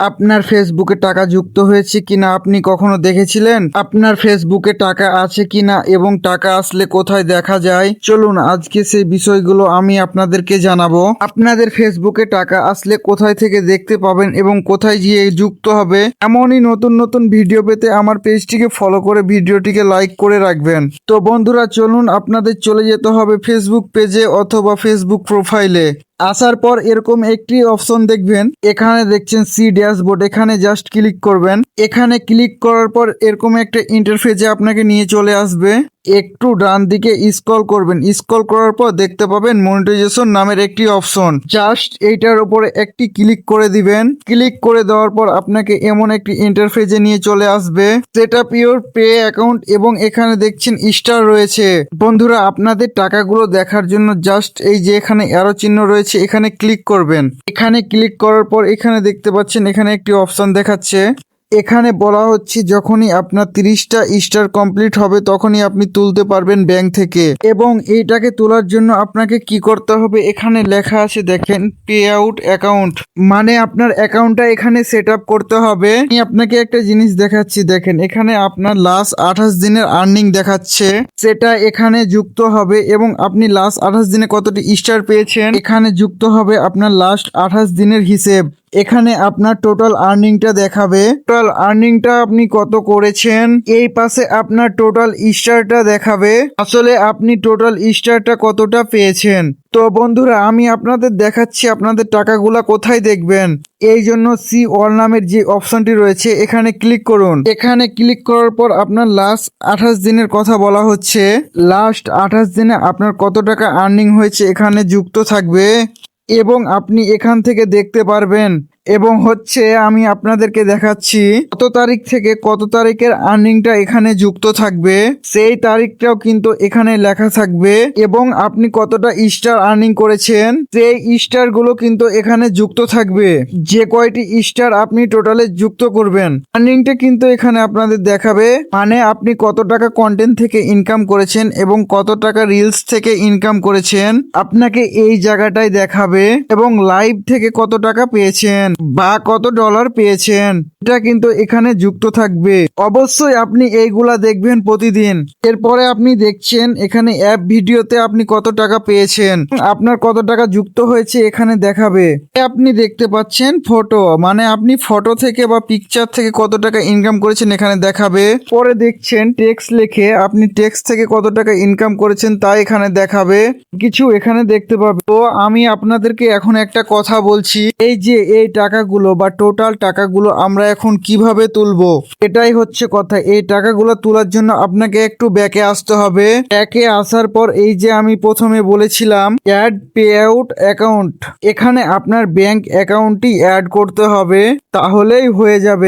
আপনার ফেসবুকে টাকা যুক্ত হয়েছে কিনা আপনি কখনো দেখেছিলেন? আপনার ফেসবুকে টাকা আছে কিনা এবং টাকা আসলে কোথায় দেখা যায়? চলুন, আজকে সেই বিষয়গুলো আমি আপনাদেরকে জানাব। আপনাদের ফেসবুকে টাকা আসলে কোথায় থেকে দেখতে পাবেন এবং কোথায় গিয়ে যুক্ত হবে? এমনই নতুন নতুন ভিডিও পেতে আমার পেজটিকে ফলো করে ভিডিওটিকে লাইক করে রাখবেন। তো বন্ধুরা, চলুন, আপনাদের চলে যেতে হবে ফেসবুক পেজে অথবা ফেসবুক প্রোফাইলে। আসার পর এরকম একটি অপশন দেখবেন। এখানে দেখছেন সি ড্যাশবোর্ড এখানে জাস্ট ক্লিক করবেন। এখানে ক্লিক করার পর এরকম একটা ইন্টারফেসে আপনাকে নিয়ে চলে আসবে। একটু ডান দিকে স্ক্রল করবেন। স্ক্রল করার পর দেখতে পাবেন মনিটাইজেশন নামের একটি অপশন জাস্ট এইটার উপরে একটি ক্লিক করে দিবেন। ক্লিক করে দেওয়ার পর আপনাকে এমন একটি ইন্টারফেসে নিয়ে চলে আসবে। Set up your pay account এবং এখানে দেখছেন স্টার রয়েছে। বন্ধুরা, আপনাদের টাকাগুলো দেখার জন্য জাস্ট এই যে এখানে অ্যারো চিহ্ন রয়েছে, এখানে ক্লিক করবেন। এখানে ক্লিক করার পর এখানে দেখতে পাচ্ছেন এখানে একটি অপশন দেখাচ্ছে। এখানে বলা হচ্ছে যখনই আপনার তিরিশটা স্টার কমপ্লিট হবে তখনই আপনি তুলতে পারবেন ব্যাংক থেকে। এবং এইটাকে তোলার জন্য আপনাকে কি করতে হবে? এখানে লেখা আছে দেখেন পে আউট অ্যাকাউন্ট মানে আপনার অ্যাকাউন্টটা এখানে সেট আপ করতে হবে। আমি আপনাকে একটা জিনিস দেখাচ্ছি, দেখেন, এখানে আপনার লাস্ট আঠাশ দিনের আর্নিং দেখাচ্ছে। সেটা এখানে যুক্ত হবে এবং আপনি লাস্ট আঠাশ দিনে কতটি স্টার পেয়েছেন? এখানে যুক্ত হবে আপনার লাস্ট আঠাশ দিনের হিসেব। এখানে আপনার টোটাল আর্নিংটা দেখাবে। টোটাল আর্নিংটা আপনি কত করেছেন? এই পাশে আপনার টোটাল স্টারটা দেখাবে। আসলে আপনি টোটাল স্টারটা কতটা পেয়েছেন? তো বন্ধুরা, আমি আপনাদের দেখাচ্ছি আপনাদের টাকাগুলা কোথায় দেখবেন। এই জন্য সি অল নামের যে অপশনটি রয়েছে, এখানে ক্লিক করুন। এখানে ক্লিক করার পর আপনার লাস্ট আঠাশ দিনের কথা বলা হচ্ছে। লাস্ট আঠাশ দিনে আপনার কত টাকা আর্নিং হয়েছে, এখানে যুক্ত থাকবে। এবং আপনি এখান থেকে দেখতে পারবেন এবং হচ্ছে আমি আপনাদেরকে দেখাচ্ছি কত তারিখ থেকে কত তারিখের আর্নিংটা এখানে যুক্ত থাকবে। সেই তারিখটাও কিন্তু এখানে লেখা থাকবে এবং আপনি কতটা স্টার আর্নিং করেছেন, সেই স্টারগুলো কিন্তু এখানে যুক্ত থাকবে। যে কয়টি স্টার আপনি টোটালে যুক্ত করবেন আর্নিংটা কিন্তু এখানে আপনাদের দেখাবে। মানে আপনি কত টাকা কন্টেন্ট থেকে ইনকাম করেছেন এবং কত টাকা রিলস থেকে ইনকাম করেছেন, আপনাকে এই জায়গাটায় দেখাবে এবং লাইভ থেকে কত টাকা পেয়েছেন। বা কত ডলার পেয়েছেন? এটা কিন্তু এখানে যুক্ত থাকবে। অবশ্যই আপনি এইগুলা দেখবেন প্রতিদিন। এরপরে আপনি দেখছেন এখানে অ্যাপ ভিডিওতে আপনি কত টাকা পেয়েছেন। আপনার কত টাকা যুক্ত হয়েছে এখানে দেখাবে। আপনি দেখতে পাচ্ছেন ফটো মানে আপনি ফটো থেকে বা পিকচার থেকে কত টাকা ইনকাম করেছেন এখানে দেখাবে। পরে দেখছেন টেক্স লেখে আপনি টেক্স থেকে কত টাকা ইনকাম করেছেন তা এখানে দেখাবে। কিছু এখানে দেখতে পাবে। তো আমি আপনাদেরকে এখন একটা কথা বলছি। এই যে এই টাকাগুলো বা টোটাল টাকাগুলো আমরা এখন কীভাবে তুলবো? এটাই হচ্ছে কথা। এই টাকাগুলো তোলার জন্য আপনাকে একটু ব্যাকে আসতে হবে। ব্যাকে আসার পর এই যে আমি প্রথমে বলেছিলাম অ্যাড পে আউট অ্যাকাউন্ট এখানে আপনার ব্যাংক অ্যাকাউন্টটি অ্যাড করতে হবে, তাহলেই হয়ে যাবে।